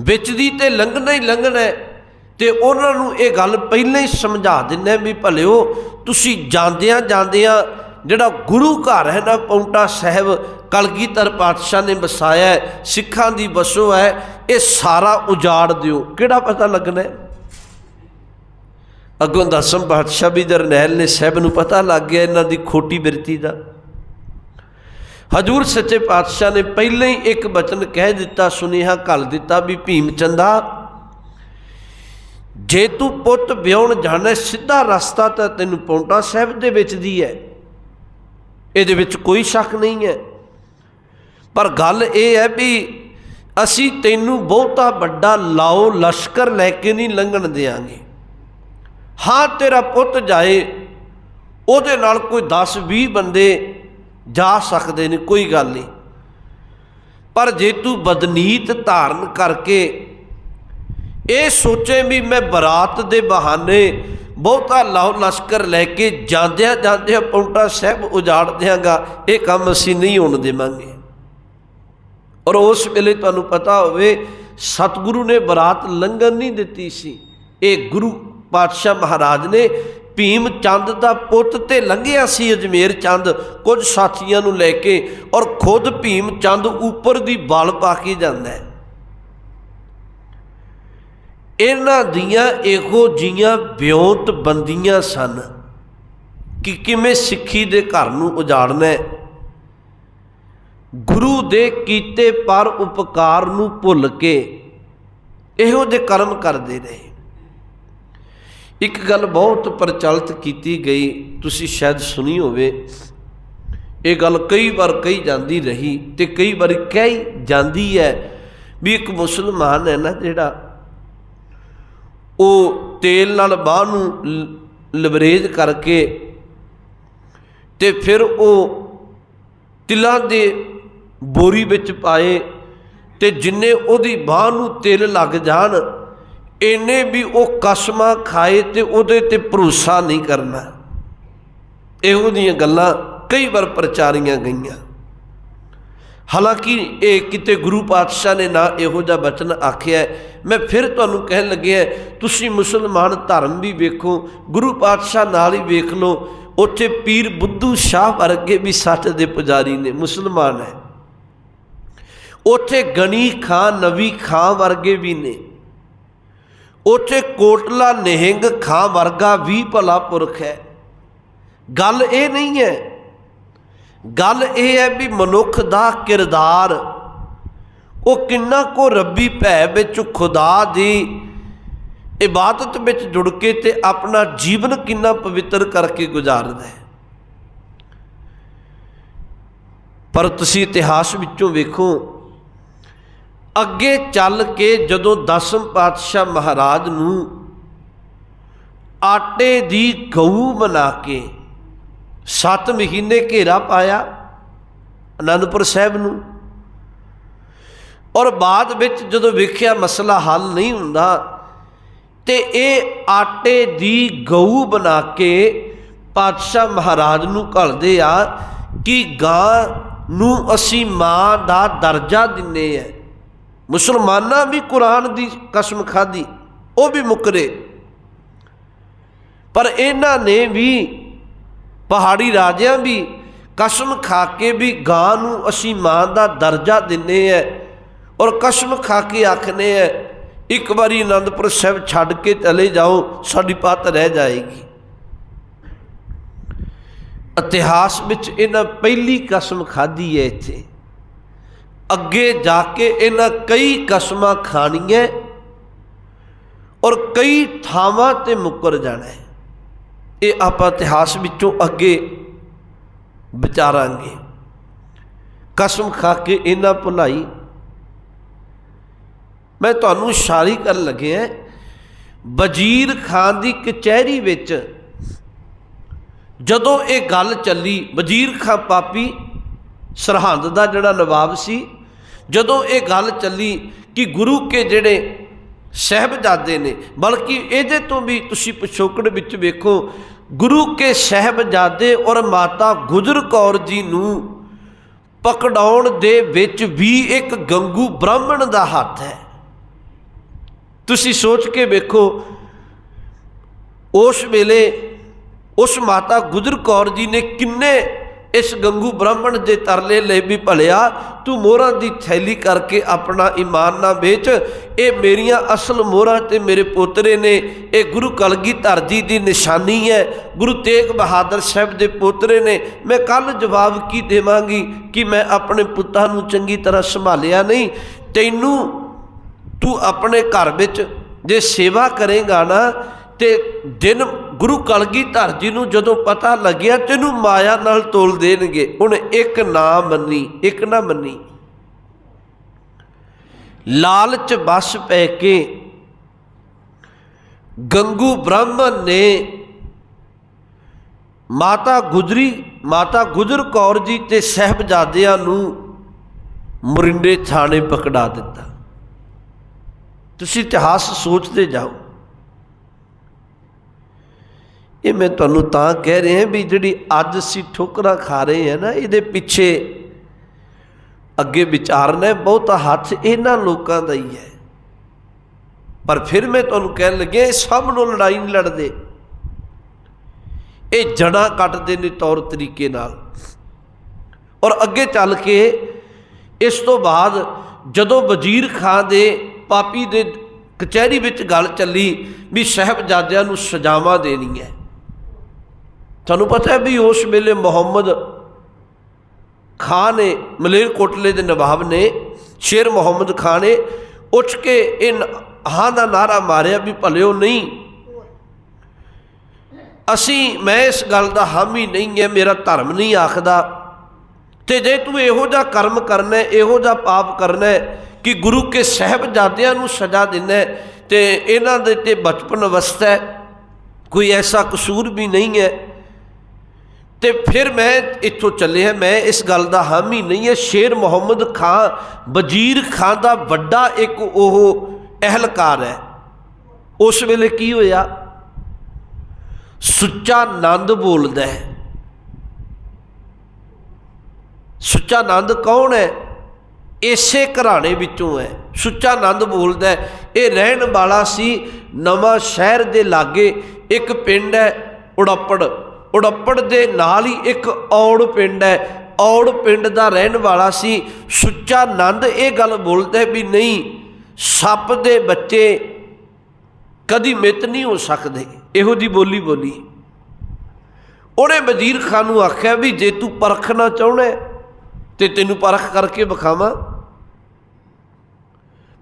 ਵਿੱਚ ਦੀ ਤੇ ਲੰਘਣਾ ਹੀ ਲੰਘਣਾ ਤੇ ਉਹਨਾਂ ਨੂੰ ਇਹ ਗੱਲ ਪਹਿਲਾਂ ਹੀ ਸਮਝਾ ਦਿੰਦੇ ਵੀ ਭਲਿਓ ਤੁਸੀਂ ਜਾਂਦਿਆਂ ਜਾਂਦਿਆਂ ਜਿਹੜਾ ਗੁਰੂ ਘਰ ਹੈ ਨਾ, ਪੌਂਟਾ ਸਾਹਿਬ, ਕਲਗੀਧਰ ਪਾਤਸ਼ਾਹ ਨੇ ਵਸਾਇਆ ਸਿੱਖਾਂ ਦੀ ਵਸੋ ਹੈ, ਇਹ ਸਾਰਾ ਉਜਾੜ ਦਿਓ। ਕਿਹੜਾ ਪਤਾ ਲੱਗਣਾ ਹੈ? ਅੱਗੋਂ ਦਸਮ ਪਾਤਸ਼ਾਹ ਵੀ ਜਰਨੈਲ ਨੇ, ਸਾਹਿਬ ਨੂੰ ਪਤਾ ਲੱਗ ਗਿਆ ਇਹਨਾਂ ਦੀ ਖੋਟੀ ਬਿਰਤੀ ਦਾ। ਹਜੂਰ ਸੱਚੇ ਪਾਤਸ਼ਾਹ ਨੇ ਪਹਿਲਾਂ ਹੀ ਇੱਕ ਬਚਨ ਕਹਿ ਦਿੱਤਾ, ਸੁਨੇਹਾ ਘੱਲ ਦਿੱਤਾ ਵੀ ਭੀਮ ਚੰਦਾ, ਜੇ ਤੂੰ ਪੁੱਤ ਵਿਆਹਣ ਜਾਣਾ, ਸਿੱਧਾ ਰਸਤਾ ਤਾਂ ਤੈਨੂੰ ਪੌਂਟਾ ਸਾਹਿਬ ਦੇ ਵਿੱਚ ਦੀ ਹੈ। ਇਹਦੇ ਵਿੱਚ ਕੋਈ ਸ਼ੱਕ ਨਹੀਂ ਹੈ। ਪਰ ਗੱਲ ਇਹ ਹੈ ਵੀ ਅਸੀਂ ਤੈਨੂੰ ਬਹੁਤਾ ਵੱਡਾ ਲਾਓ ਲਸ਼ਕਰ ਲੈ ਕੇ ਨਹੀਂ ਲੰਘਣ ਦੇਾਂਗੇ ਹਾਂ, ਤੇਰਾ ਪੁੱਤ ਜਾਏ, ਉਹਦੇ ਨਾਲ ਕੋਈ 10 20 ਬੰਦੇ ਜਾ ਸਕਦੇ ਨੇ, ਕੋਈ ਗੱਲ ਨਹੀਂ। ਪਰ ਜੇ ਤੂੰ ਬਦਨੀਤ ਧਾਰਨ ਕਰਕੇ ਇਹ ਸੋਚੇ ਵੀ ਮੈਂ ਬਰਾਤ ਦੇ ਬਹਾਨੇ ਬਹੁਤਾ ਲਾਹੌ ਲਸ਼ਕਰ ਲੈ ਕੇ ਜਾਂਦਿਆਂ ਜਾਂਦਿਆਂ ਪੌਂਟਾ ਸਾਹਿਬ ਉਜਾੜ ਦਿਆਂਗਾ, ਇਹ ਕੰਮ ਅਸੀਂ ਨਹੀਂ ਹੋਣ ਦੇਵਾਂਗੇ। ਔਰ ਉਸ ਵੇਲੇ ਤੁਹਾਨੂੰ ਪਤਾ ਹੋਵੇ, ਸਤਿਗੁਰੂ ਨੇ ਬਰਾਤ ਲੰਘਣ ਨਹੀਂ ਦਿੱਤੀ ਸੀ। ਇਹ ਗੁਰੂ ਪਾਤਸ਼ਾਹ ਮਹਾਰਾਜ ਨੇ ਭੀਮ ਚੰਦ ਦਾ ਪੁੱਤ ਤੇ ਲੰਘਿਆ ਸੀ ਅਜਮੇਰ ਚੰਦ ਕੁਝ ਸਾਥੀਆਂ ਨੂੰ ਲੈ ਕੇ ਔਰ ਖੁਦ ਭੀਮ ਚੰਦ ਉੱਪਰ ਦੀ ਬਲ ਪਾ ਕੇ ਜਾਂਦਾ ਹੈ। ਇਹਨਾਂ ਦੀਆਂ ਇਹੋ ਜੀਆਂ ਵਿਉਂਤ ਬੰਦੀਆਂ ਸਨ ਕਿ ਕਿਵੇਂ ਸਿੱਖੀ ਦੇ ਘਰ ਨੂੰ ਉਜਾੜਨਾ ਹੈ। ਗੁਰੂ ਦੇ ਕੀਤੇ ਪਰ ਉਪਕਾਰ ਨੂੰ ਭੁੱਲ ਕੇ ਇਹੋ ਜਿਹੇ ਕਰਮ ਕਰਦੇ ਰਹੇ। ਇੱਕ ਗੱਲ ਬਹੁਤ ਪ੍ਰਚਲਿਤ ਕੀਤੀ ਗਈ, ਤੁਸੀਂ ਸ਼ਾਇਦ ਸੁਣੀ ਹੋਵੇ, ਇਹ ਗੱਲ ਕਈ ਵਾਰ ਕਹੀ ਜਾਂਦੀ ਰਹੀ ਤੇ ਕਈ ਵਾਰ ਕਹੀ ਜਾਂਦੀ ਹੈ ਵੀ ਇੱਕ ਮੁਸਲਮਾਨ ਹੈ ਨਾ ਜਿਹੜਾ, ਉਹ ਤੇਲ ਨਾਲ ਬਾਹ ਨੂੰ ਲ- ਲਬਰੇਜ ਕਰਕੇ ਤੇ ਫਿਰ ਉਹ ਤਿਲਾਂ ਦੇ ਬੋਰੀ ਵਿੱਚ ਪਾਏ ਤੇ ਜਿੰਨੇ ਉਹਦੀ ਬਾਹ ਨੂੰ ਤਿਲ ਲੱਗ ਜਾਣ ਇੰਨੇ ਵੀ ਉਹ ਕਸਮਾਂ ਖਾਏ ਤੇ ਉਹਦੇ ਤੇ ਭਰੋਸਾ ਨਹੀਂ ਕਰਨਾ। ਇਹੋ ਜਿਹੀਆਂ ਗੱਲਾਂ ਕਈ ਵਾਰ ਪ੍ਰਚਾਰੀਆਂ ਗਈਆਂ। ਹਾਲਾਂਕਿ ਇਹ ਕਿਤੇ ਗੁਰੂ ਪਾਤਸ਼ਾਹ ਨੇ ਨਾ ਇਹੋ ਜਿਹਾ ਬਚਨ ਆਖਿਆ ਮੈਂ ਫਿਰ ਤੁਹਾਨੂੰ ਕਹਿਣ ਲੱਗਿਆ ਤੁਸੀਂ ਮੁਸਲਮਾਨ ਧਰਮ ਵੀ ਵੇਖੋ, ਗੁਰੂ ਪਾਤਸ਼ਾਹ ਨਾਲ ਹੀ ਵੇਖ ਲਓ, ਉੱਥੇ ਪੀਰ ਬੁੱਧੂ ਸ਼ਾਹ ਵਰਗੇ ਵੀ ਸੱਚ ਦੇ ਪੁਜਾਰੀ ਨੇ, ਮੁਸਲਮਾਨ ਹੈ। ਉੱਥੇ ਗਨੀ ਖਾਂ, ਨਵੀ ਖਾਂ ਵਰਗੇ ਵੀ ਨੇ। ਉੱਥੇ ਕੋਟਲਾ ਨਿਹੰਗ ਖਾਂ ਵਰਗਾ ਵੀ ਭਲਾ ਪੁਰਖ ਹੈ। ਗੱਲ ਇਹ ਨਹੀਂ ਹੈ। ਗੱਲ ਇਹ ਹੈ ਵੀ ਮਨੁੱਖ ਦਾ ਕਿਰਦਾਰ, ਉਹ ਕਿੰਨਾ ਕੋ ਰੱਬੀ ਭੈ ਵਿੱਚ ਖੁਦਾ ਦੀ ਇਬਾਦਤ ਵਿੱਚ ਜੁੜ ਕੇ ਤੇ ਆਪਣਾ ਜੀਵਨ ਕਿੰਨਾ ਪਵਿੱਤਰ ਕਰਕੇ ਗੁਜ਼ਾਰਦਾ ਹੈ। ਪਰ ਤੁਸੀਂ ਇਤਿਹਾਸ ਵਿੱਚੋਂ ਵੇਖੋ ਅੱਗੇ ਚੱਲ ਕੇ ਜਦੋਂ ਦਸਮ ਪਾਤਸ਼ਾਹ ਮਹਾਰਾਜ ਨੂੰ ਆਟੇ ਦੀ ਗਊ ਬਣਾ ਕੇ 7 ਮਹੀਨੇ ਘੇਰਾ ਪਾਇਆ ਅਨੰਦਪੁਰ ਸਾਹਿਬ ਨੂੰ, ਔਰ ਬਾਅਦ ਵਿੱਚ ਜਦੋਂ ਵੇਖਿਆ ਮਸਲਾ ਹੱਲ ਨਹੀਂ ਹੁੰਦਾ ਤੇ ਇਹ ਆਟੇ ਦੀ ਗਊ ਬਣਾ ਕੇ ਪਾਤਸ਼ਾਹ ਮਹਾਰਾਜ ਨੂੰ ਘਲਦੇ ਆ ਕਿ ਗਾਂ ਨੂੰ ਅਸੀਂ ਮਾਂ ਦਾ ਦਰਜਾ ਦਿੰਨੇ ਆ। ਮੁਸਲਮਾਨਾਂ ਵੀ ਕੁਰਾਨ ਦੀ ਕਸਮ ਖਾਦੀ ਉਹ ਵੀ ਮੁਕਰੇ। ਪਰ ਇਹਨਾਂ ਨੇ ਵੀ ਪਹਾੜੀ ਰਾਜਿਆਂ ਵੀ ਕਸਮ ਖਾ ਕੇ ਵੀ ਗਾਂ ਨੂੰ ਅਸੀਂ ਮਾਂ ਦਾ ਦਰਜਾ ਦਿੰਨੇ ਐ ਔਰ ਕਸਮ ਖਾ ਕੇ ਆਖਨੇ ਐ, ਇੱਕ ਵਾਰੀ ਆਨੰਦਪੁਰ ਸਾਹਿਬ ਛੱਡ ਕੇ ਚਲੇ ਜਾਓ, ਸਾਡੀ ਪੱਤ ਰਹਿ ਜਾਏਗੀ। ਇਤਿਹਾਸ ਵਿੱਚ ਇਹਨਾਂ ਪਹਿਲੀ ਕਸਮ ਖਾਧੀ ਹੈ ਇੱਥੇ। ਅੱਗੇ ਜਾ ਕੇ ਇਹਨਾਂ ਕਈ ਕਸਮਾਂ ਖਾਣੀਆਂ ਔਰ ਕਈ ਥਾਵਾਂ ਤੇ ਮੁੱਕਰ ਜਾਣਾ ਹੈ। ਇਹ ਆਪਾਂ ਇਤਿਹਾਸ ਵਿੱਚੋਂ ਅੱਗੇ ਵਿਚਾਰਾਂਗੇ। ਕਸਮ ਖਾ ਕੇ ਇਹਨਾਂ ਭੁਲਾਈ। ਮੈਂ ਤੁਹਾਨੂੰ ਇਸ਼ਾਰੀ ਕਰਨ ਲੱਗਿਆ ਵਜ਼ੀਰ ਖਾਨ ਦੀ ਕਚਹਿਰੀ ਵਿੱਚ ਜਦੋਂ ਇਹ ਗੱਲ ਚੱਲੀ, ਵਜ਼ੀਰ ਖਾਨ ਪਾਪੀ ਸਰਹੰਦ ਦਾ ਜਿਹੜਾ ਨਵਾਬ ਸੀ ਜਦੋਂ ਇਹ ਗੱਲ ਚੱਲੀ ਕਿ ਗੁਰੂ ਕੇ ਜਿਹੜੇ ਸਹਿਬਜ਼ਾਦੇ ਨੇ, ਬਲਕਿ ਇਹਦੇ ਤੋਂ ਵੀ ਤੁਸੀਂ ਪਿਛੋਕੜ ਵਿੱਚ ਵੇਖੋ, ਗੁਰੂ ਕੇ ਸਹਿਬਜ਼ਾਦੇ ਔਰ ਮਾਤਾ ਗੁਜਰ ਕੌਰ ਜੀ ਨੂੰ ਪਕੜਾਉਣ ਦੇ ਵਿੱਚ ਵੀ ਇੱਕ ਗੰਗੂ ਬ੍ਰਾਹਮਣ ਦਾ ਹੱਥ ਹੈ। ਤੁਸੀਂ ਸੋਚ ਕੇ ਵੇਖੋ, ਉਸ ਵੇਲੇ ਉਸ ਮਾਤਾ ਗੁਜਰ ਕੌਰ ਜੀ ਨੇ ਕਿੰਨੇ ਇਸ ਗੰਗੂ ਬ੍ਰਾਹਮਣ ਦੇ ਤਰਲੇ ਲੈ ਵੀ ਭਲਿਆ, ਤੂੰ ਮੋਹਰਾਂ ਦੀ ਥੈਲੀ ਕਰਕੇ ਆਪਣਾ ਈਮਾਨ ਨਾ ਵੇਚ। ਇਹ ਮੇਰੀਆਂ ਅਸਲ ਮੋਹਰਾਂ ਤੇ ਮੇਰੇ ਪੋਤਰੇ ਨੇ, ਇਹ ਗੁਰੂ ਕਲਗੀਧਰ ਜੀ ਦੀ ਨਿਸ਼ਾਨੀ ਹੈ। ਗੁਰੂ ਤੇਗ ਬਹਾਦਰ ਸਾਹਿਬ ਦੇ ਪੋਤਰੇ ਨੇ, ਮੈਂ ਕੱਲ ਜਵਾਬ ਕੀ ਦੇਵਾਂਗੀ ਕਿ ਮੈਂ ਆਪਣੇ ਪੁੱਤਾਂ ਨੂੰ ਚੰਗੀ ਤਰ੍ਹਾਂ ਸੰਭਾਲਿਆ ਨਹੀਂ? ਤੈਨੂੰ ਤੂੰ ਆਪਣੇ ਘਰ ਵਿੱਚ ਜੇ ਸੇਵਾ ਕਰੇਗਾ ਨਾ, ਤੇ ਦਿਨ ਗੁਰੂ ਕਲਗੀਧਰ ਜੀ ਨੂੰ ਜਦੋਂ ਪਤਾ ਲੱਗਿਆ, ਤੈਨੂੰ ਮਾਇਆ ਨਾਲ ਤੋਲ ਦੇਣਗੇ। ਹੁਣ ਇੱਕ ਨਾ ਮੰਨੀ, ਇੱਕ ਨਾ ਮੰਨੀ। ਲਾਲਚ ਬਸ ਪੈ ਕੇ ਗੰਗੂ ਬ੍ਰਾਹਮਣ ਨੇ ਮਾਤਾ ਗੁਜਰੀ, ਮਾਤਾ ਗੁਜਰ ਕੌਰ ਜੀ ਤੇ ਸਹਿਬਜ਼ਾਦਿਆਂ ਨੂੰ ਮੁਰਿੰਡੇ ਥਾਣੇ ਪਕੜਾ ਦਿੱਤਾ। ਤੁਸੀਂ ਇਤਿਹਾਸ ਸੋਚਦੇ ਜਾਓ। ਇਹ ਮੈਂ ਤੁਹਾਨੂੰ ਤਾਂ ਕਹਿ ਰਿਹਾ ਵੀ ਜਿਹੜੀ ਅੱਜ ਅਸੀਂ ਠੋਕਰਾਂ ਖਾ ਰਹੇ ਹਾਂ ਨਾ, ਇਹਦੇ ਪਿੱਛੇ ਅੱਗੇ ਵਿਚਾਰਨਾ ਬਹੁਤਾ ਹੱਥ ਇਹਨਾਂ ਲੋਕਾਂ ਦਾ ਹੀ ਹੈ। ਪਰ ਫਿਰ ਮੈਂ ਤੁਹਾਨੂੰ ਕਹਿਣ ਲੱਗਿਆ, ਇਹ ਸਭ ਨੂੰ ਲੜਾਈ ਨਹੀਂ ਲੜਦੇ। ਇਹ ਜੜਾਂ ਕੱਟਦੇ ਨੇ ਤੌਰ ਤਰੀਕੇ ਨਾਲ। ਔਰ ਅੱਗੇ ਚੱਲ ਕੇ ਇਸ ਤੋਂ ਬਾਅਦ ਜਦੋਂ ਵਜ਼ੀਰ ਖਾਨ ਦੇ ਪਾਪੀ ਦੇ ਕਚਹਿਰੀ ਵਿੱਚ ਗੱਲ ਚੱਲੀ ਵੀ ਸਾਹਿਬਜ਼ਾਦਿਆਂ ਨੂੰ ਸਜ਼ਾਵਾਂ ਦੇਣੀ ਹੈ ਤੁਹਾਨੂੰ ਪਤਾ ਹੈ ਵੀ ਉਸ ਵੇਲੇ ਮੁਹੰਮਦ ਖਾਨ ਨੇ ਮਲੇਰਕੋਟਲੇ ਦੇ ਨਵਾਬ ਨੇ, ਸ਼ੇਰ ਮੁਹੰਮਦ ਖਾਨ ਨੇ ਉੱਠ ਕੇ ਇਹ ਨ- ਹਾਂ ਦਾ ਨਾਰਾ ਮਾਰਿਆ ਵੀ ਭਲਿਓ ਨਹੀਂ। ਅਸੀਂ, ਮੈਂ ਇਸ ਗੱਲ ਦਾ ਹਾਮੀ ਨਹੀਂ ਹੈ ਮੇਰਾ ਧਰਮ ਨਹੀਂ ਆਖਦਾ। ਤੇ ਜੇ ਤੂੰ ਇਹੋ ਜਿਹਾ ਕਰਮ ਕਰਨਾ ਇਹੋ ਜਿਹਾ ਪਾਪ ਕਰਨਾ ਕਿ ਗੁਰੂ ਕੇ ਸਹਿਬਜ਼ਾਦਿਆਂ ਨੂੰ ਸਜ਼ਾ ਦੇਣਾ ਹੈ ਤੇ ਇਹਨਾਂ ਦੇ ਤੇ ਬਚਪਨ ਅਵਸਥਾ ਕੋਈ ਐਸਾ ਕਸੂਰ ਵੀ ਨਹੀਂ ਹੈ ਤੇ ਫਿਰ ਮੈਂ ਇੱਥੋਂ ਚੱਲਿਆ ਮੈਂ ਇਸ ਗੱਲ ਦਾ ਹਾਮੀ ਨਹੀਂ ਹੈ। ਸ਼ੇਰ ਮੁਹੰਮਦ ਖਾਨ ਵਜ਼ੀਰ ਖਾਨ ਦਾ ਵੱਡਾ ਇੱਕ ਉਹ ਅਹਿਲਕਾਰ ਹੈ। ਉਸ ਵੇਲੇ ਕੀ ਹੋਇਆ? ਸੁੱਚਾ ਆਨੰਦ ਬੋਲਦਾ ਹੈ। ਸੁੱਚਾ ਆਨੰਦ ਕੌਣ ਹੈ? ਇਸੇ ਘਰਾਣੇ ਵਿੱਚੋਂ ਹੈ। ਸੁੱਚਾ ਆਨੰਦ ਬੋਲਦਾ ਇਹ ਰਹਿਣ ਵਾਲਾ ਸੀ ਨਵਾਂ ਸ਼ਹਿਰ ਦੇ ਲਾਗੇ ਇੱਕ ਪਿੰਡ ਹੈ ਉੜੱਪੜ। ਉੜੱਪੜ ਦੇ ਨਾਲ ਹੀ ਇੱਕ ਔੜ ਪਿੰਡ ਹੈ। ਔੜ ਪਿੰਡ ਦਾ ਰਹਿਣ ਵਾਲਾ ਸੀ ਸੁੱਚਾ ਆਨੰਦ ਇਹ ਗੱਲ ਬੋਲਦਾ ਵੀ ਨਹੀਂ ਸੱਪ ਦੇ ਬੱਚੇ ਕਦੀ ਮਿੱਤ ਨਹੀਂ ਹੋ ਸਕਦੇ। ਇਹੋ ਜੀ ਬੋਲੀ ਬੋਲੀ। ਉਹਨੇ ਵਜ਼ੀਰ ਖਾਨ ਨੂੰ ਆਖਿਆ ਵੀ ਜੇ ਤੂੰ ਪਰਖਣਾ ਚਾਹੁੰਦਾ ਹੈ, ਤੇ ਤੈਨੂੰ ਪਰਖ ਕਰਕੇ ਵਿਖਾਵਾਂ।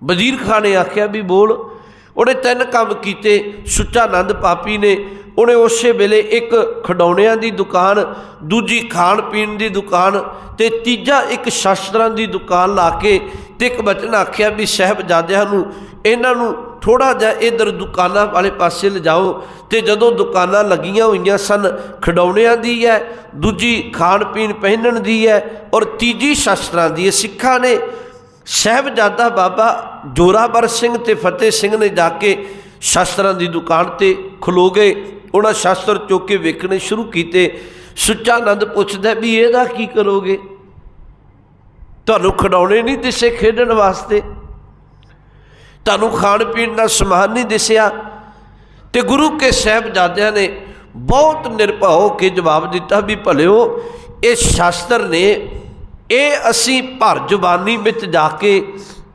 ਵਜ਼ੀਰ ਖਾਨ ਨੇ ਆਖਿਆ ਵੀ ਬੋਲ। ਉਹਨੇ ਤਿੰਨ ਕੰਮ ਕੀਤੇ। ਸੁੱਚਾ ਆਨੰਦ ਪਾਪੀ ਨੇ ਉਹਨੇ ਉਸੇ ਵੇਲੇ ਇੱਕ ਖਡੌਣਿਆਂ ਦੀ ਦੁਕਾਨ, ਦੂਜੀ ਖਾਣ ਪੀਣ ਦੀ ਦੁਕਾਨ ਤੇ ਤੀਜਾ ਇੱਕ ਸ਼ਸਤਰਾਂ ਦੀ ਦੁਕਾਨ ਲਾ ਕੇ ਤੇ ਇੱਕ ਬਚਨ ਆਖਿਆ ਵੀ ਸਾਹਿਬਜ਼ਾਦਿਆਂ ਨੂੰ, ਇਹਨਾਂ ਨੂੰ ਥੋੜਾ ਜਿਹਾ ਇਧਰ ਦੁਕਾਨਾਂ ਵਾਲੇ ਪਾਸੇ ਲਿਜਾਓ ਤੇ ਜਦੋਂ ਦੁਕਾਨਾਂ ਲੱਗੀਆਂ ਹੋਈਆਂ ਸਨ, ਖਡੌਣਿਆਂ ਦੀ ਹੈ, ਦੂਜੀ ਖਾਣ ਪੀਣ ਪਹਿਨਣ ਦੀ ਹੈ ਔਰ ਤੀਜੀ ਸ਼ਸਤਰਾਂ ਦੀ ਹੈ। ਸਿੱਖਾਂ ਨੇ ਸਾਹਿਬਜ਼ਾਦਾ ਬਾਬਾ ਜੋਰਾਵਰ ਸਿੰਘ ਤੇ ਫਤਿਹ ਸਿੰਘ ਨੇ ਜਾ ਕੇ ਸ਼ਸਤਰਾਂ ਦੀ ਦੁਕਾਨ ਤੇ ਖਲੋ ਗਏ। ਉਹਨਾਂ ਸ਼ਾਸਤਰ ਚੁੱਕ ਕੇ ਵੇਖਣੇ ਸ਼ੁਰੂ ਕੀਤੇ। ਸੁੱਚਾ ਆਨੰਦ ਪੁੱਛਦਾ ਵੀ ਇਹਦਾ ਕੀ ਕਰੋਗੇ? ਤੁਹਾਨੂੰ ਖਿਡੌਣੇ ਨਹੀਂ ਦਿਸੇ ਖੇਡਣ ਵਾਸਤੇ? ਤੁਹਾਨੂੰ ਖਾਣ ਪੀਣ ਦਾ ਸਮਾਨ ਨਹੀਂ ਦਿਸਿਆ? ਤੇ ਗੁਰੂ ਕੇ ਸਾਹਿਬਜ਼ਾਦਿਆਂ ਨੇ ਬਹੁਤ ਨਿਰਭੈ ਹੋ ਕੇ ਜਵਾਬ ਦਿੱਤਾ ਵੀ ਭਲਿਓ, ਇਹ ਸ਼ਾਸਤਰ ਨੇ, ਇਹ ਅਸੀਂ ਭਰ ਜ਼ੁਬਾਨੀ ਵਿੱਚ ਜਾ ਕੇ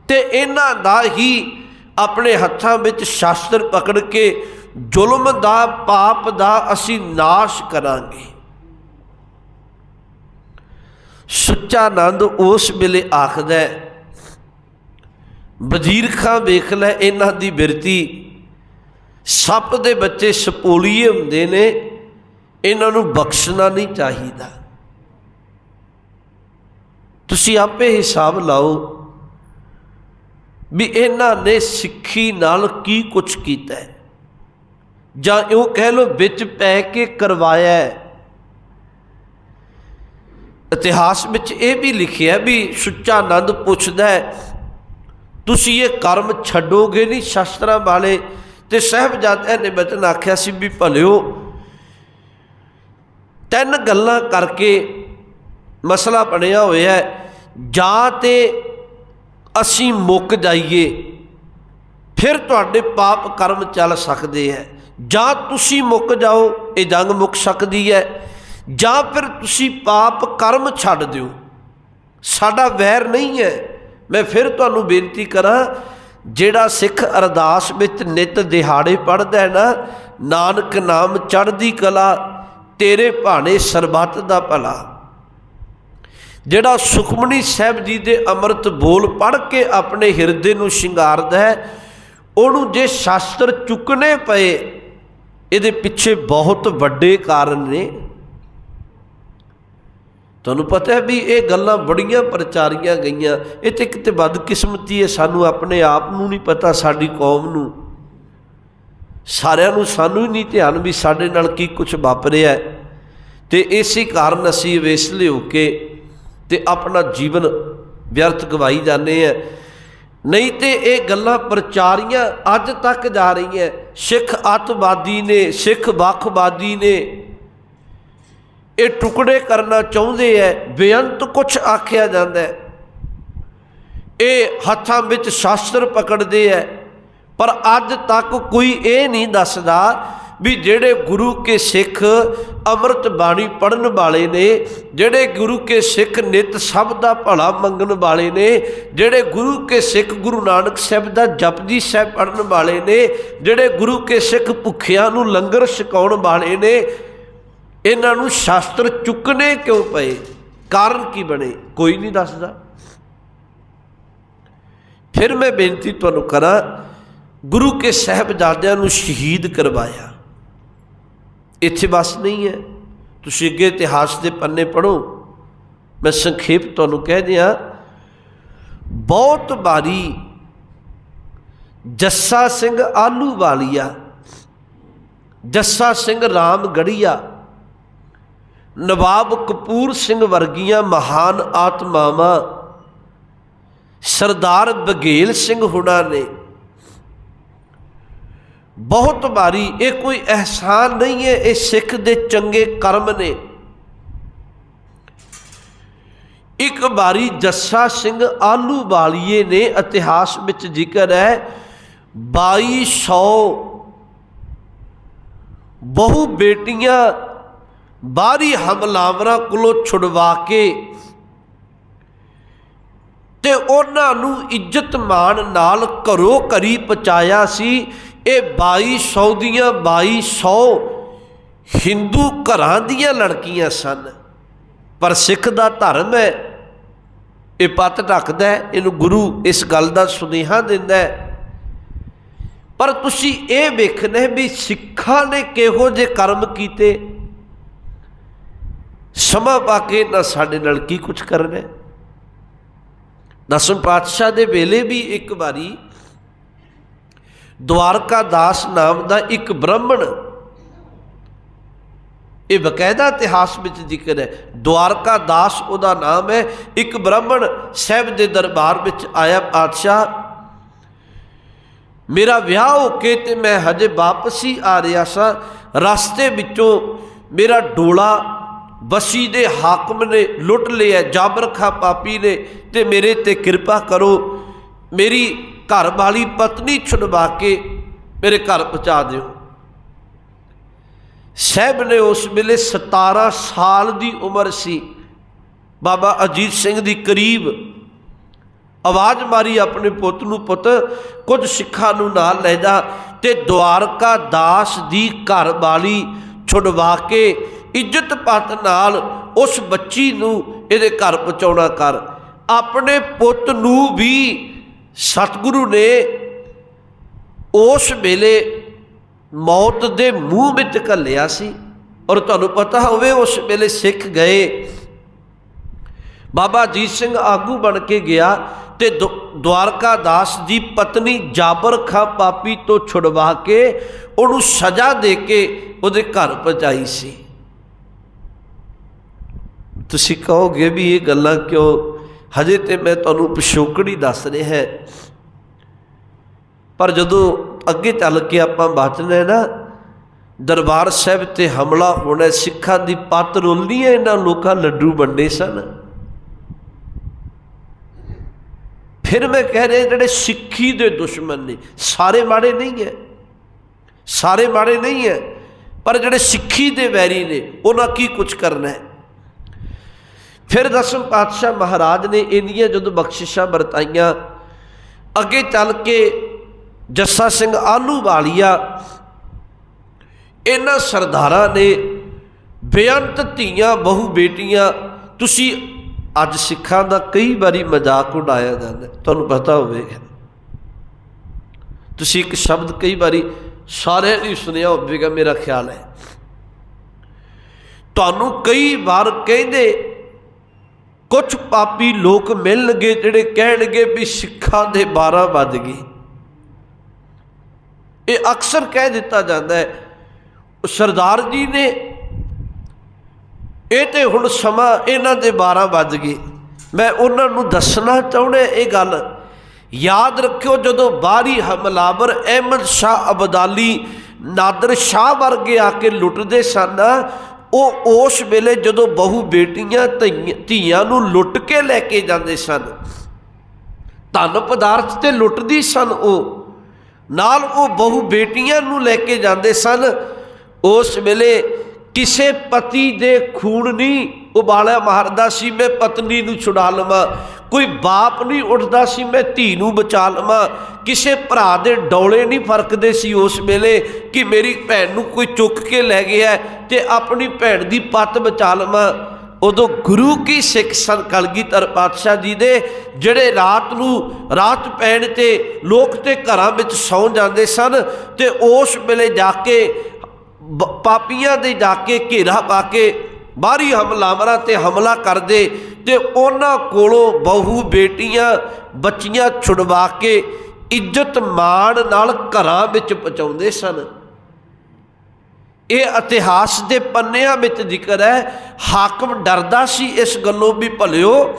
ਤੇ ਇਹਨਾਂ ਦਾ ਹੀ ਆਪਣੇ ਹੱਥਾਂ ਵਿੱਚ ਸ਼ਾਸਤਰ ਪਕੜ ਕੇ ਜ਼ੁਲਮ ਦਾ ਪਾਪ ਦਾ ਅਸੀਂ ਨਾਸ਼ ਕਰਾਂਗੇ। ਸੁੱਚਾ ਆਨੰਦ ਉਸ ਵੇਲੇ ਆਖਦਾ ਹੈ। ਵਜ਼ੀਰ ਖਾਂ ਵੇਖ ਲੈ, ਇਹਨਾਂ ਦੀ ਬਿਰਤੀ। ਸੱਪ ਦੇ ਬੱਚੇ ਸਪੋਲੀਏ ਹੁੰਦੇ ਨੇ, ਇਹਨਾਂ ਨੂੰ ਬਖਸ਼ਣਾ ਨਹੀਂ ਚਾਹੀਦਾ। ਤੁਸੀਂ ਆਪੇ ਹਿਸਾਬ ਲਾਓ ਵੀ ਇਹਨਾਂ ਨੇ ਸਿੱਖੀ ਨਾਲ ਕੀ ਕੁਝ ਕੀਤਾ ਹੈ। ਜਾਂ ਉਹ ਕਹਿ ਲੋ ਵਿੱਚ ਪੈ ਕੇ ਕਰਵਾਇਆ ਇਤਿਹਾਸ ਵਿੱਚ ਇਹ ਵੀ ਲਿਖਿਆ ਵੀ ਸੁੱਚਾ ਆਨੰਦ ਪੁੱਛਦਾ ਹੈ, ਤੁਸੀਂ ਇਹ ਕਰਮ ਛੱਡੋਗੇ ਨਹੀਂ? ਸ਼ਸਤਰਾਂ ਵਾਲੇ ਤੇ ਸਾਹਿਬਜ਼ਾਦਿਆਂ ਨੇ ਬਚਨ ਆਖਿਆ ਸੀ ਵੀ ਭਲਿਓ, ਤਿੰਨ ਗੱਲਾਂ ਕਰਕੇ ਮਸਲਾ ਬਣਿਆ ਹੋਇਆ ਹੈ, ਜਾਂ ਤੇ ਅਸੀਂ ਮੁੱਕ ਜਾਈਏ, ਫਿਰ ਤੁਹਾਡੇ ਪਾਪ ਕਰਮ ਚੱਲ ਸਕਦੇ ਹੈ। ਜਾਂ ਤੁਸੀਂ ਮੁੱਕ ਜਾਓ, ਇਹ ਜੰਗ ਮੁੱਕ ਸਕਦੀ ਹੈ। ਜਾਂ ਫਿਰ ਤੁਸੀਂ ਪਾਪ ਕਰਮ ਛੱਡ ਦਿਓ। ਸਾਡਾ ਵੈਰ ਨਹੀਂ ਹੈ। ਮੈਂ ਫਿਰ ਤੁਹਾਨੂੰ ਬੇਨਤੀ ਕਰਾਂ, ਜਿਹੜਾ ਸਿੱਖ ਅਰਦਾਸ ਵਿੱਚ ਨਿਤ ਦਿਹਾੜੇ ਪੜਦਾ ਹੈ ਨਾ, ਨਾਨਕ ਨਾਮ ਚੜ੍ਹਦੀ ਕਲਾ, ਤੇਰੇ ਭਾਣੇ ਸਰਬੱਤ ਦਾ ਭਲਾ। ਜਿਹੜਾ ਸੁਖਮਨੀ ਸਾਹਿਬ ਜੀ ਦੇ ਅੰਮ੍ਰਿਤ ਬੋਲ ਪੜ੍ਹ ਕੇ ਆਪਣੇ ਹਿਰਦੇ ਨੂੰ ਸ਼ਿੰਗਾਰਦਾ ਹੈ, ਉਹਨੂੰ ਜੇ ਸ਼ਾਸਤਰ ਚੁੱਕਣੇ ਪਏ ਇਹਦੇ ਪਿੱਛੇ ਬਹੁਤ ਵੱਡੇ ਕਾਰਨ ਨੇ। ਤੁਹਾਨੂੰ ਪਤਾ ਹੈ ਵੀ ਇਹ ਗੱਲਾਂ ਬੜੀਆਂ ਪ੍ਰਚਾਰੀਆਂ ਗਈਆਂ। ਇਹ ਤੇ ਕਿਤੇ ਬਦਕਿਸਮਤੀ ਹੈ, ਸਾਨੂੰ ਆਪਣੇ ਆਪ ਨੂੰ ਨਹੀਂ ਪਤਾ, ਸਾਡੀ ਕੌਮ ਨੂੰ। ਸਾਰਿਆਂ ਨੂੰ ਸਾਨੂੰ ਹੀ ਨਹੀਂ ਧਿਆਨ ਵੀ ਸਾਡੇ ਨਾਲ ਕੀ ਕੁਝ ਵਾਪਰਿਆ ਹੈ। ਤੇ ਇਸੇ ਕਾਰਨ ਅਸੀਂ ਵੇਸਲੇ ਹੋ ਕੇ ਤੇ ਆਪਣਾ ਜੀਵਨ ਵਿਅਰਥ ਗਵਾਈ ਜਾਂਦੇ ਆ ਨਹੀਂ ਤੇ ਇਹ ਗੱਲਾਂ ਪ੍ਰਚਾਰੀਆਂ ਅੱਜ ਤੱਕ ਜਾ ਰਹੀਆਂ। ਸਿੱਖ ਅੱਤਵਾਦੀ ਨੇ, ਸਿੱਖ ਵੱਖਵਾਦੀ ਨੇ ਇਹ ਟੁਕੜੇ ਕਰਨਾ ਚਾਹੁੰਦੇ ਐ, ਬੇਅੰਤ ਕੁਝ ਆਖਿਆ ਜਾਂਦਾ ਹੈ ਇਹ ਹੱਥਾਂ ਵਿੱਚ ਸ਼ਾਸਤਰ ਪਕੜਦੇ ਐ, ਪਰ ਅੱਜ ਤੱਕ ਕੋਈ ਇਹ ਨਹੀਂ ਦੱਸਦਾ ਵੀ ਜਿਹੜੇ ਗੁਰੂ ਕੇ ਸਿੱਖ ਅੰਮ੍ਰਿਤ ਬਾਣੀ ਪੜਨ ਵਾਲੇ ਨੇ, ਜਿਹੜੇ ਗੁਰੂ ਕੇ ਸਿੱਖ ਨਿਤ ਸਭ ਦਾ ਭਲਾ ਮੰਗਣ ਵਾਲੇ ਨੇ, ਜਿਹੜੇ ਗੁਰੂ ਕੇ ਸਿੱਖ ਗੁਰੂ ਨਾਨਕ ਸਾਹਿਬ ਦਾ ਜਪਜੀ ਸਾਹਿਬ ਪੜਨ ਵਾਲੇ ਨੇ, ਜਿਹੜੇ ਗੁਰੂ ਕੇ ਸਿੱਖ ਭੁੱਖਿਆਂ ਨੂੰ ਲੰਗਰ ਛਕਾਉਣ ਵਾਲੇ ਨੇ, ਇਹਨਾਂ ਨੂੰ ਸ਼ਾਸਤਰ ਚੁੱਕਣੇ ਕਿਉਂ ਪਏ? ਕਾਰਨ ਕੀ ਬਣੇ? ਕੋਈ ਨਹੀਂ ਦੱਸਦਾ। ਫਿਰ ਮੈਂ ਬੇਨਤੀ ਤੁਹਾਨੂੰ ਕਰਾਂ, ਗੁਰੂ ਕੇ ਸਹਿਬਜ਼ਾਦਿਆਂ ਨੂੰ ਸ਼ਹੀਦ ਕਰਵਾਇਆ। ਇੱਥੇ ਬਸ ਨਹੀਂ ਹੈ। ਤੁਸੀਂ ਅੱਗੇ ਇਤਿਹਾਸ ਦੇ ਪੰਨੇ ਪੜੋ ਮੈਂ ਸੰਖੇਪ ਤੁਹਾਨੂੰ ਕਹਿ ਦਿਆਂ, ਬਹੁਤ ਬਾਰੀ ਜੱਸਾ ਸਿੰਘ ਆਲੂ ਵਾਲੀਆ ਜੱਸਾ ਸਿੰਘ ਰਾਮ ਗੜੀਆ ਨਵਾਬ ਕਪੂਰ ਸਿੰਘ ਵਰਗੀਆਂ ਮਹਾਨ ਆਤਮਾਵਾਂ ਸਰਦਾਰ ਬਗੇਲ ਸਿੰਘ ਹੁਣਾ ਨੇ ਬਹੁਤ ਵਾਰੀ ਇਹ ਕੋਈ ਅਹਿਸਾਨ ਨਹੀਂ ਹੈ, ਇਹ ਸਿੱਖ ਦੇ ਚੰਗੇ ਕਰਮ ਨੇ। ਇੱਕ ਵਾਰੀ ਜੱਸਾ ਸਿੰਘ ਆਲੂ ਵਾਲੀਏ ਨੇ ਇਤਿਹਾਸ ਵਿੱਚ ਜ਼ਿਕਰ ਹੈ 2200 ਬਹੁ ਬੇਟੀਆਂ ਬਾਹਰੀ ਹਮਲਾਵਰਾਂ ਕੋਲੋਂ ਛੁਡਵਾ ਕੇ ਤੇ ਉਹਨਾਂ ਨੂੰ ਇੱਜ਼ਤ ਮਾਣ ਨਾਲ ਘਰੋ ਘਰੀ ਪਹੁੰਚਾਇਆ ਸੀ। ਇਹ 2200 ਦੀਆਂ 2200 ਹਿੰਦੂ ਘਰਾਂ ਦੀਆਂ ਲੜਕੀਆਂ ਸਨ। ਪਰ ਸਿੱਖ ਦਾ ਧਰਮ ਹੈ। ਇਹ ਪੱਤ ਢੱਕਦਾ ਹੈ। ਇਹਨੂੰ ਗੁਰੂ ਇਸ ਗੱਲ ਦਾ ਸੁਨੇਹਾ ਦਿੰਦਾ ਹੈ। ਪਰ ਤੁਸੀਂ ਇਹ ਵੇਖਣਾ ਵੀ ਸਿੱਖਾਂ ਨੇ ਕਿਹੋ ਜਿਹੇ ਕਰਮ ਕੀਤੇ। ਸਮਾਂ ਪਾ ਕੇ ਨਾ ਸਾਡੇ ਨਾਲ ਕੀ ਕੁਝ ਕਰਨਾ ਹੈ। ਦਸਮ ਪਾਤਸ਼ਾਹ ਦੇ ਵੇਲੇ ਵੀ ਇੱਕ ਵਾਰੀ ਦਵਾਰਕਾ ਦਾਸ ਨਾਮ ਦਾ ਇੱਕ ਬ੍ਰਾਹਮਣ। ਇਹ ਬਕਾਇਦਾ ਇਤਿਹਾਸ ਵਿੱਚ ਜ਼ਿਕਰ ਹੈ। ਦਵਾਰਕਾ ਦਾਸ ਉਹਦਾ ਨਾਮ ਹੈ। ਇੱਕ ਬ੍ਰਾਹਮਣ ਸਾਹਿਬ ਦੇ ਦਰਬਾਰ ਵਿੱਚ ਆਇਆ ਪਾਤਸ਼ਾਹ, ਮੇਰਾ ਵਿਆਹ ਹੋ ਕੇ ਤੇ ਮੈਂ ਹਜੇ ਵਾਪਸ ਹੀ ਆ ਰਿਹਾ ਸਾਂ। ਰਸਤੇ ਵਿੱਚੋਂ ਮੇਰਾ ਡੋਲਾ ਬਸੀ ਦੇ ਹਾਕਮ ਨੇ ਲੁੱਟ ਲਿਆ। ਜਾਬਰ ਖਾ ਪਾਪੀ ਨੇ ਤੇ ਮੇਰੇ ਤੇ ਕਿਰਪਾ ਕਰੋ। ਮੇਰੀ ਘਰ ਵਾਲੀ ਪਤਨੀ ਛੁਡਵਾ ਕੇ ਮੇਰੇ ਘਰ ਪਹੁੰਚਾ ਦਿਓ। ਸਹਿਬ ਨੇ ਉਸ ਵੇਲੇ 17 ਸਾਲ ਦੀ ਉਮਰ ਸੀ। ਬਾਬਾ ਅਜੀਤ ਸਿੰਘ ਦੀ ਕਰੀਬ ਆਵਾਜ਼ ਮਾਰੀ ਆਪਣੇ ਪੁੱਤ ਨੂੰ, ਪੁੱਤ, ਕੁਝ ਸਿੱਖਾਂ ਨੂੰ ਨਾਲ ਲੈ ਜਾ ਤੇ ਦੁਆਰਕਾ ਦਾਸ ਦੀ ਘਰ ਵਾਲੀ ਛੁਡਵਾ ਕੇ ਇੱਜ਼ਤ ਪਤ ਨਾਲ ਉਸ ਬੱਚੀ ਨੂੰ ਇਹਦੇ ਘਰ ਪਹੁੰਚਾਉਣਾ ਕਰ। ਆਪਣੇ ਪੁੱਤ ਨੂੰ ਵੀ ਸਤਿਗੁਰੂ ਨੇ ਉਸ ਵੇਲੇ ਮੌਤ ਦੇ ਮੂੰਹ ਵਿੱਚ ਘੱਲਿਆ ਸੀ ਔਰ ਤੁਹਾਨੂੰ ਪਤਾ ਹੋਵੇ ਉਸ ਵੇਲੇ ਸਿੱਖ ਗਏ। ਬਾਬਾ ਜੀਤ ਸਿੰਘ ਆਗੂ ਬਣ ਕੇ ਗਿਆ ਤੇ ਦਵਾਰਕਾ ਦਾਸ ਦੀ ਪਤਨੀ ਜਾਬਰ ਖਾਂ ਪਾਪੀ ਤੋਂ ਛੁਡਵਾ ਕੇ ਉਹਨੂੰ ਸਜ਼ਾ ਦੇ ਕੇ ਉਹਦੇ ਘਰ ਪਹੁੰਚਾਈ ਸੀ। ਤੁਸੀਂ ਕਹੋਗੇ ਵੀ ਇਹ ਗੱਲਾਂ ਕਿਉਂ ਹਜੇ ਤੇ ਮੈਂ ਤੁਹਾਨੂੰ ਪਿਛੋਕੜੀ ਦੱਸ ਰਿਹਾ ਹੈ। ਪਰ ਜਦੋਂ ਅੱਗੇ ਚੱਲ ਕੇ ਆਪਾਂ ਬਚਣਾ ਹੈ ਨਾ, ਦਰਬਾਰ ਸਾਹਿਬ ਤੇ ਹਮਲਾ ਹੋਣਾ, ਸਿੱਖਾਂ ਦੀ ਪੱਤ ਰੋਲਦੀ ਹੈ ਇਹਨਾਂ ਲੋਕਾਂ ਲੱਡੂ ਵੰਡੇ ਸਨ। ਫਿਰ ਮੈਂ ਕਹਿ ਰਿਹਾ ਜਿਹੜੇ ਸਿੱਖੀ ਦੇ ਦੁਸ਼ਮਣ ਨੇ, ਸਾਰੇ ਮਾੜੇ ਨਹੀਂ ਹੈ। ਸਾਰੇ ਮਾੜੇ ਨਹੀਂ ਹੈ, ਪਰ ਜਿਹੜੇ ਸਿੱਖੀ ਦੇ ਵੈਰੀ ਨੇ, ਉਹਨਾਂ ਕੀ ਕੁਝ ਕਰਨਾ ਹੈ? ਫਿਰ ਦਸਮ ਪਾਤਸ਼ਾਹ ਮਹਾਰਾਜ ਨੇ ਇੰਨੀਆਂ ਜਦੋਂ ਬਖਸ਼ਿਸ਼ਾਂ ਵਰਤਾਈਆਂ, ਅੱਗੇ ਚੱਲ ਕੇ ਜੱਸਾ ਸਿੰਘ ਆਲੂ ਵਾਲੀਆ, ਇਹਨਾਂ ਸਰਦਾਰਾਂ ਨੇ ਬੇਅੰਤ ਧੀਆਂ, ਬਹੁ ਬੇਟੀਆਂ, ਤੁਸੀਂ ਅੱਜ ਸਿੱਖਾਂ ਦਾ ਕਈ ਵਾਰੀ ਮਜ਼ਾਕ ਉਡਾਇਆ ਜਾਂਦਾ, ਤੁਹਾਨੂੰ ਪਤਾ ਹੋਵੇਗਾ ਤੁਸੀਂ ਇੱਕ ਸ਼ਬਦ ਕਈ ਵਾਰੀ ਸਾਰਿਆਂ ਨੇ ਸੁਣਿਆ ਹੋਵੇਗਾ, ਮੇਰਾ ਖਿਆਲ ਹੈ। ਤੁਹਾਨੂੰ ਕਈ ਵਾਰ ਕਹਿੰਦੇ ਕੁਝ ਪਾਪੀ ਲੋਕ ਮਿਲਣਗੇ ਜਿਹੜੇ ਕਹਿਣਗੇ ਵੀ ਸਿੱਖਾਂ ਦੇ 12 ਵੱਜ ਗਏ। ਇਹ ਅਕਸਰ ਕਹਿ ਦਿੱਤਾ ਜਾਂਦਾ ਹੈ। ਸਰਦਾਰ ਜੀ ਨੇ ਇਹ ਤੇ ਹੁਣ ਸਮਾਂ ਇਹਨਾਂ ਦੇ 12 ਵੱਜ ਗਏ। ਮੈਂ ਉਹਨਾਂ ਨੂੰ ਦੱਸਣਾ ਚਾਹੁੰਦਾ ਇਹ ਗੱਲ। ਯਾਦ ਰੱਖਿਓ ਜਦੋਂ ਬਾਹਰੀ ਹਮਲਾਵਰ ਅਹਿਮਦ ਸ਼ਾਹ ਅਬਦਾਲੀ ਨਾਦਰ ਸ਼ਾਹ ਵਰਗੇ ਆ ਕੇ ਲੁੱਟਦੇ ਸਨ ਉਹ ਉਸ ਵੇਲੇ ਜਦੋਂ ਬਹੂ ਬੇਟੀਆਂ ਧੀਆਂ ਨੂੰ ਲੁੱਟ ਕੇ ਲੈ ਕੇ ਜਾਂਦੇ ਸਨ, ਧਨ ਪਦਾਰਥ ਤੇ ਲੁੱਟਦੀ ਸਨ ਉਹ, ਨਾਲ ਉਹ ਬਹੂ ਬੇਟੀਆਂ ਨੂੰ ਲੈ ਕੇ ਜਾਂਦੇ ਸਨ, ਉਸ ਵੇਲੇ ਕਿਸੇ ਪਤੀ ਦੇ ਖੂਨ ਨਹੀਂ ਉਬਾਲਿਆ ਮਾਰਦਾ ਸੀ ਮੈਂ ਪਤਨੀ ਨੂੰ ਛੁਡਾ ਲਵਾਂ ਕੋਈ ਬਾਪ ਨਹੀਂ ਉੱਠਦਾ ਸੀ, ਮੈਂ ਧੀ ਨੂੰ ਬਚਾ ਲਵਾਂ। ਕਿਸੇ ਭਰਾ ਦੇ ਡੌਲੇ ਨਹੀਂ ਫਰਕਦੇ ਸੀ ਉਸ ਵੇਲੇ ਕਿ ਮੇਰੀ ਭੈਣ ਨੂੰ ਕੋਈ ਚੁੱਕ ਕੇ ਲੈ ਗਿਆ ਤੇ ਆਪਣੀ ਭੈਣ ਦੀ ਪੱਤ ਬਚਾ ਲਵਾਂ। ਉਦੋਂ ਗੁਰੂ ਕੀ ਸਿੱਖ ਸਨ ਕਲਗੀਧਰ ਪਾਤਸ਼ਾਹ ਜੀ ਦੇ, ਜਿਹੜੇ ਰਾਤ ਨੂੰ ਰਾਤ ਪੈਣ ਤੇ ਲੋਕ ਤੇ ਘਰਾਂ ਵਿੱਚ ਸੌਂ ਜਾਂਦੇ ਸਨ ਤੇ ਉਸ ਵੇਲੇ ਜਾ ਕੇ ਪਾਪੀਆਂ ਦੇ ਜਾ ਕੇ ਘੇਰਾ ਪਾ ਕੇ ਬਾਹਰੀ ਹਮਲਾਵਰਾਂ ਤੇ ਹਮਲਾ ਕਰਦੇ ਤੇ ਉਹਨਾਂ ਕੋਲੋਂ ਬਹੂ ਬੇਟੀਆਂ, ਬੱਚੀਆਂ ਛੁਡਵਾ ਕੇ ਇੱਜ਼ਤ ਮਾਣ ਨਾਲ ਘਰਾਂ ਵਿੱਚ ਪਹੁੰਚਾਉਂਦੇ ਸਨ। ਇਹ ਇਤਿਹਾਸ ਦੇ ਪੰਨਿਆਂ ਵਿੱਚ ਜ਼ਿਕਰ ਹੈ। ਹਾਕਮ ਡਰਦਾ ਸੀ ਇਸ ਗੱਲੋਂ ਵੀ, ਭਲਿਓ,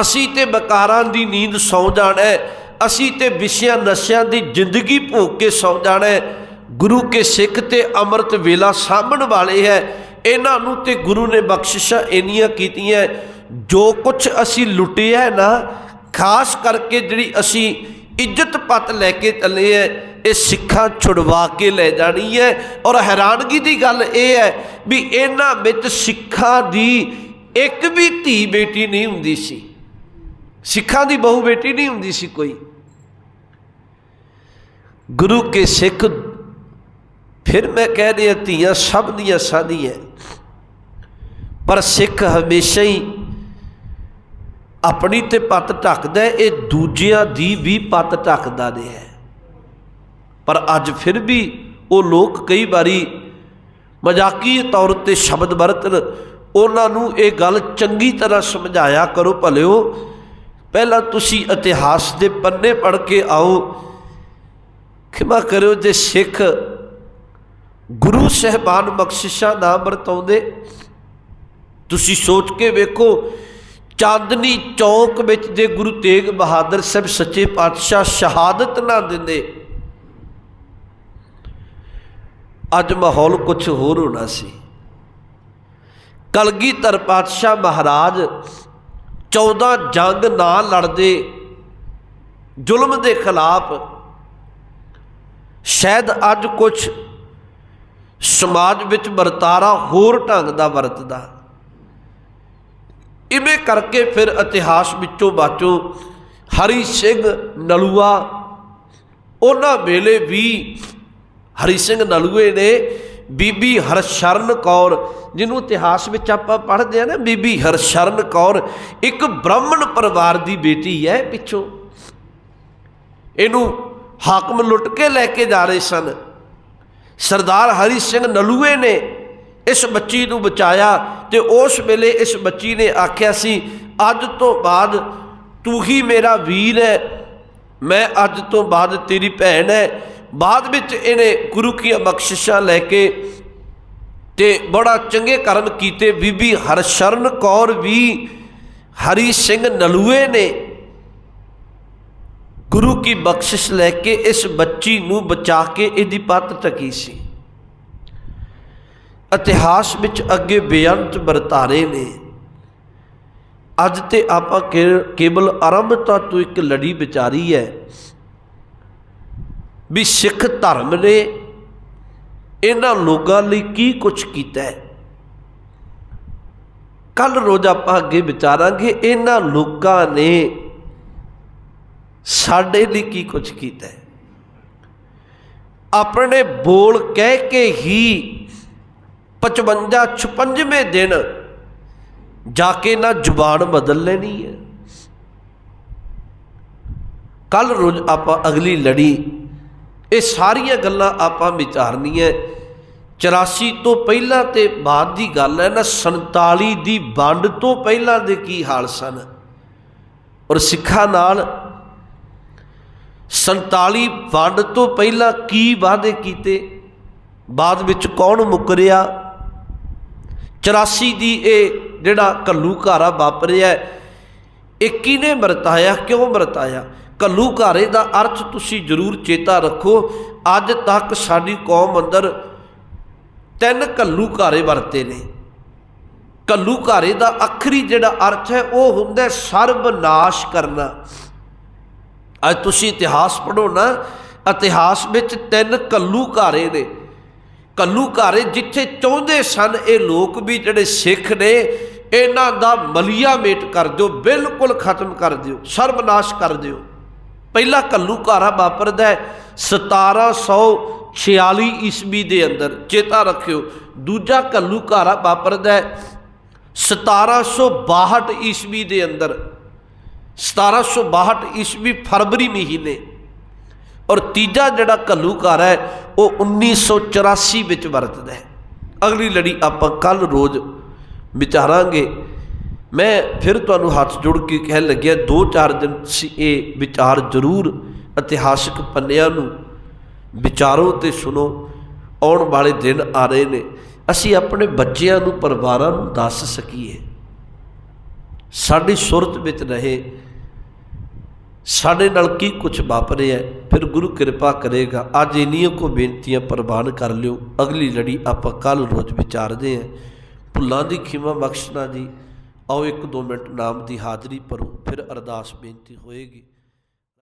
ਅਸੀਂ ਤੇ ਬਕਾਰਾਂ ਦੀ ਨੀਂਦ ਸੌ ਜਾਣਾ ਅਸੀਂ ਤੇ ਵਿਸ਼ਿਆਂ ਨਸ਼ਿਆਂ ਦੀ ਜ਼ਿੰਦਗੀ ਭੋਗ ਕੇ ਸੌ ਜਾਣਾ ਗੁਰੂ ਕੇ ਸਿੱਖ ਤੇ ਅੰਮ੍ਰਿਤ ਵੇਲਾ ਸਾਹਮਣ ਵਾਲੇ ਹੈ। ਇਹਨਾਂ ਨੂੰ ਤੇ ਗੁਰੂ ਨੇ ਬਖਸ਼ਿਸ਼ਾਂ ਇੰਨੀਆਂ ਕੀਤੀਆਂ, ਜੋ ਕੁਝ ਅਸੀਂ ਲੁੱਟਿਆ ਨਾ, ਖਾਸ ਕਰਕੇ ਜਿਹੜੀ ਅਸੀਂ ਇੱਜ਼ਤ ਪਤ ਲੈ ਕੇ ਚੱਲੇ ਐ, ਇਹ ਸਿੱਖਾਂ ਛੁਡਵਾ ਕੇ ਲੈ ਜਾਣੀ ਹੈ ਔਰ ਹੈਰਾਨਗੀ ਦੀ ਗੱਲ ਇਹ ਹੈ ਵੀ ਇਹਨਾਂ ਵਿੱਚ ਸਿੱਖਾਂ ਦੀ ਇੱਕ ਵੀ ਧੀ ਬੇਟੀ ਨਹੀਂ ਹੁੰਦੀ ਸੀ। ਸਿੱਖਾਂ ਦੀ ਬਹੁ ਬੇਟੀ ਨਹੀਂ ਹੁੰਦੀ ਸੀ ਕੋਈ। ਗੁਰੂ ਕੇ ਸਿੱਖ ਫਿਰ ਮੈਂ ਕਹਿ ਰਿਹਾ ਧੀਆਂ ਸਭ ਦੀਆਂ ਸਾਡੀਆਂ ਪਰ ਸਿੱਖ ਹਮੇਸ਼ਾ ਹੀ ਆਪਣੀ ਤੇ ਪੱਤ ਢੱਕਦਾ ਇਹ ਦੂਜਿਆਂ ਦੀ ਵੀ ਪੱਤ ਢੱਕਦਾ ਰਿਹਾ ਪਰ ਅੱਜ ਫਿਰ ਵੀ ਉਹ ਲੋਕ ਕਈ ਵਾਰੀ ਮਜ਼ਾਕੀ ਤੌਰ ਤੇ ਸ਼ਬਦ ਵਰਤਨ ਉਹਨਾਂ ਨੂੰ ਇਹ ਗੱਲ ਚੰਗੀ ਤਰ੍ਹਾਂ ਸਮਝਾਇਆ ਕਰੋ ਭਲਿਓ ਪਹਿਲਾਂ ਤੁਸੀਂ ਇਤਿਹਾਸ ਦੇ ਪੰਨੇ ਪੜ੍ਹ ਕੇ ਆਓ ਖਿਮਾ ਕਰਿਓ ਜੇ ਸਿੱਖ ਗੁਰੂ ਸਹਿਬਾਨ ਬਖਸ਼ਿਸ਼ਾਂ ਨਾ ਵਰਤਾਉਂਦੇ। ਤੁਸੀਂ ਸੋਚ ਕੇ ਵੇਖੋ, ਚਾਂਦਨੀ ਚੌਕ ਵਿੱਚ ਜੇ ਗੁਰੂ ਤੇਗ ਬਹਾਦਰ ਸਾਹਿਬ ਸੱਚੇ ਪਾਤਸ਼ਾਹ ਸ਼ਹਾਦਤ ਨਾ ਦਿੰਦੇ। ਅੱਜ ਮਾਹੌਲ ਕੁਝ ਹੋਰ ਹੋਣਾ ਸੀ। ਕਲਗੀਧਰ ਪਾਤਸ਼ਾਹ ਮਹਾਰਾਜ 14 ਜੰਗ ਨਾ ਲੜਦੇ, ਜ਼ੁਲਮ ਦੇ ਖਿਲਾਫ। ਸ਼ਾਇਦ ਅੱਜ ਕੁਝ ਸਮਾਜ ਵਿੱਚ ਵਰਤਾਰਾ ਹੋਰ ਢੰਗ ਦਾ ਵਰਤਦਾ। ਇਵੇਂ ਕਰਕੇ ਫਿਰ ਇਤਿਹਾਸ ਵਿੱਚੋਂ ਬਾਚੋ ਹਰੀ ਸਿੰਘ ਨਲੂਆ, ਉਹਨਾਂ ਵੇਲੇ ਵੀ ਹਰੀ ਸਿੰਘ ਨਲੂਏ ਨੇ ਬੀਬੀ ਹਰਸ਼ਰਨ ਕੌਰ, ਜਿਹਨੂੰ ਇਤਿਹਾਸ ਵਿੱਚ ਆਪਾਂ ਪੜ੍ਹਦੇ ਆ ਨਾ, ਬੀਬੀ ਹਰਸ਼ਰਨ ਕੌਰ ਇੱਕ ਬ੍ਰਾਹਮਣ ਪਰਿਵਾਰ ਦੀ ਬੇਟੀ ਹੈ ਪਿੱਛੋਂ। ਇਹਨੂੰ ਹਾਕਮ ਲੁੱਟ ਕੇ ਲੈ ਕੇ ਜਾ ਰਹੇ ਸਨ। ਸਰਦਾਰ ਹਰੀ ਸਿੰਘ ਨਲੂਏ ਨੇ ਇਸ ਬੱਚੀ ਨੂੰ ਬਚਾਇਆ ਤੇ ਉਸ ਵੇਲੇ ਇਸ ਬੱਚੀ ਨੇ ਆਖਿਆ ਸੀ, ਅੱਜ ਤੋਂ ਬਾਅਦ ਤੂੰ ਹੀ ਮੇਰਾ ਵੀਰ ਹੈ, ਮੈਂ ਅੱਜ ਤੋਂ ਬਾਅਦ ਤੇਰੀ ਭੈਣ ਹੈ। ਬਾਅਦ ਵਿੱਚ ਇਹਨੇ ਗੁਰੂ ਕੀ ਬਖਸ਼ਿਸ਼ਾਂ ਲੈ ਕੇ ਤੇ ਬੜਾ ਚੰਗੇ ਕਰਮ ਕੀਤੇ। ਬੀਬੀ ਹਰਸ਼ਰਨ ਕੌਰ ਵੀ ਹਰੀ ਸਿੰਘ ਨਲੂਏ ਨੇ ਗੁਰੂ ਕੀ ਬਖਸ਼ਿਸ਼ ਲੈ ਕੇ ਇਸ ਬੱਚੀ ਨੂੰ ਬਚਾ ਕੇ ਇਹਦੀ ਪੱਤ ਟਕੀ ਸੀ। ਇਤਿਹਾਸ ਵਿੱਚ ਅੱਗੇ ਬੇਅੰਤ ਵਰਤਾਰੇ ਨੇ। ਅੱਜ ਤੇ ਆਪਾਂ ਕੇ- ਕੇਵਲ ਆਰੰਭਤਾ ਤੋਂ ਇੱਕ ਲੜੀ ਵਿਚਾਰੀ ਹੈ ਵੀ ਸਿੱਖ ਧਰਮ ਨੇ ਇਹਨਾਂ ਲੋਕਾਂ ਲਈ ਕੀ ਕੁਝ ਕੀਤਾ ਹੈ ਕੱਲ ਰੋਜ਼ ਆਪਾਂ ਅੱਗੇ ਵਿਚਾਰਾਂਗੇ, ਇਹਨਾਂ ਲੋਕਾਂ ਨੇ ਸਾਡੇ ਲਈ ਕੀ ਕੁਝ ਕੀਤਾ ਹੈ? ਆਪਣੇ ਬੋਲ ਕਹਿ ਕੇ ਹੀ 55 56ਵੇਂ ਦਿਨ ਜਾ ਕੇ ਨਾ ਜ਼ੁਬਾਨ ਬਦਲ ਲੈਣੀ ਹੈ। ਕੱਲ ਰੋਜ਼ ਆਪਾਂ ਅਗਲੀ ਲੜੀ, ਇਹ ਸਾਰੀਆਂ ਗੱਲਾਂ ਆਪਾਂ ਵਿਚਾਰਨੀਆਂ 84 ਤੋਂ ਪਹਿਲਾਂ ਤੇ ਬਾਅਦ ਦੀ ਗੱਲ ਹੈ ਨਾ 47 ਦੀ ਵੰਡ ਤੋਂ ਪਹਿਲਾਂ ਦੇ ਕੀ ਹਾਲ ਸਨ? ਔਰ ਸਿੱਖਾਂ ਨਾਲ 47 ਵੰਡ ਤੋਂ ਪਹਿਲਾਂ ਕੀ ਵਾਅਦੇ ਕੀਤੇ? ਬਾਅਦ ਵਿੱਚ ਕੌਣ ਮੁਕਰਿਆ? 84 ਦੀ ਇਹ ਜਿਹੜਾ ਕੱਲੂ ਘਾਰਾ ਵਾਪਰਿਆ ਇਹ ਕਿਹਨੇ ਵਰਤਾਇਆ, ਕਿਉਂ ਵਰਤਾਇਆ? ਕੱਲੂ ਘਾਰੇ ਦਾ ਅਰਥ ਤੁਸੀਂ ਜ਼ਰੂਰ ਚੇਤਾ ਰੱਖੋ, ਅੱਜ ਤੱਕ ਸਾਡੀ ਕੌਮ ਅੰਦਰ ਤਿੰਨ ਕੱਲੂ ਘਾਰੇ ਵਰਤੇ ਨੇ। ਕੱਲੂ ਘਾਰੇ ਦਾ ਆਖਰੀ ਜਿਹੜਾ ਅਰਥ ਹੈ, ਉਹ ਹੁੰਦਾ ਹੈ ਸਰਬਨਾਸ਼ ਕਰਨਾ। ਅੱਜ ਤੁਸੀਂ ਇਤਿਹਾਸ ਪੜ੍ਹੋ ਨਾ, ਇਤਿਹਾਸ ਵਿੱਚ ਤਿੰਨ ਕੱਲੂਕਾਰੇ ਨੇ। ਕੱਲੂਕਾਰੇ ਜਿੱਥੇ ਚਾਹੁੰਦੇ ਸਨ ਇਹ ਲੋਕ ਵੀ ਜਿਹੜੇ ਸਿੱਖ ਨੇ, ਇਹਨਾਂ ਦਾ ਮਲੀਆ ਮੇਟ ਕਰ ਦਿਓ, ਬਿਲਕੁਲ ਖਤਮ ਕਰ ਦਿਓ ਸਰਬਨਾਸ਼ ਕਰ ਦਿਓ। ਪਹਿਲਾ ਕੱਲੂ ਘਾਰਾ ਵਾਪਰਦਾ ਹੈ 1746 ਈਸਵੀ ਦੇ ਅੰਦਰ, ਚੇਤਾ ਰੱਖਿਓ। ਦੂਜਾ ਕੱਲੂ ਘਾਰਾ ਵਾਪਰਦਾ ਹੈ 1762 ਈਸਵੀ ਦੇ ਅੰਦਰ। 1762 ਈਸਵੀ ਫਰਵਰੀ ਮਹੀਨੇ। ਔਰ ਤੀਜਾ ਜਿਹੜਾ ਕੱਲੂ ਹੈ, ਉਹ 1984 ਵਿੱਚ ਵਰਤਦਾ ਹੈ। ਅਗਲੀ ਲੜੀ ਆਪਾਂ ਕੱਲ ਰੋਜ਼ ਵਿਚਾਰਾਂਗੇ। ਮੈਂ ਫਿਰ ਤੁਹਾਨੂੰ ਹੱਥ ਜੋੜ ਕੇ ਕਹਿਣ ਲੱਗਿਆ, ਦੋ ਚਾਰ ਦਿਨ ਤੁਸੀਂ ਇਹ ਵਿਚਾਰ ਜ਼ਰੂਰ ਇਤਿਹਾਸਕ ਪੰਨਿਆਂ ਨੂੰ ਵਿਚਾਰੋ ਤੇ ਸੁਣੋ। ਆਉਣ ਵਾਲੇ ਦਿਨ ਆ ਰਹੇ ਨੇ। ਅਸੀਂ ਆਪਣੇ ਬੱਚਿਆਂ ਨੂੰ, ਪਰਿਵਾਰਾਂ ਨੂੰ ਦੱਸ ਸਕੀਏ। ਸਾਡੀ ਸੁਰਤ ਵਿੱਚ ਰਹੇ। ਸਾਡੇ ਨਾਲ ਕੀ ਕੁਝ ਵਾਪਰਿਆ ਫਿਰ ਗੁਰੂ ਕਿਰਪਾ ਕਰੇਗਾ। ਅੱਜ ਇੰਨੀਆਂ ਕੋ ਬੇਨਤੀਆਂ ਪ੍ਰਵਾਨ ਕਰ ਲਿਓ। ਅਗਲੀ ਲੜੀ ਆਪਾਂ ਕੱਲ ਰੋਜ਼ ਵਿਚਾਰਦੇ ਹਾਂ। ਭੁੱਲਾਂ ਦੀ ਖਿਮਾ ਬਖਸ਼ਣਾ ਜੀ। ਆਓ ਇੱਕ ਦੋ ਮਿੰਟ ਨਾਮ ਦੀ ਹਾਜ਼ਰੀ ਭਰੋ। ਫਿਰ ਅਰਦਾਸ ਬੇਨਤੀ ਹੋਏਗੀ।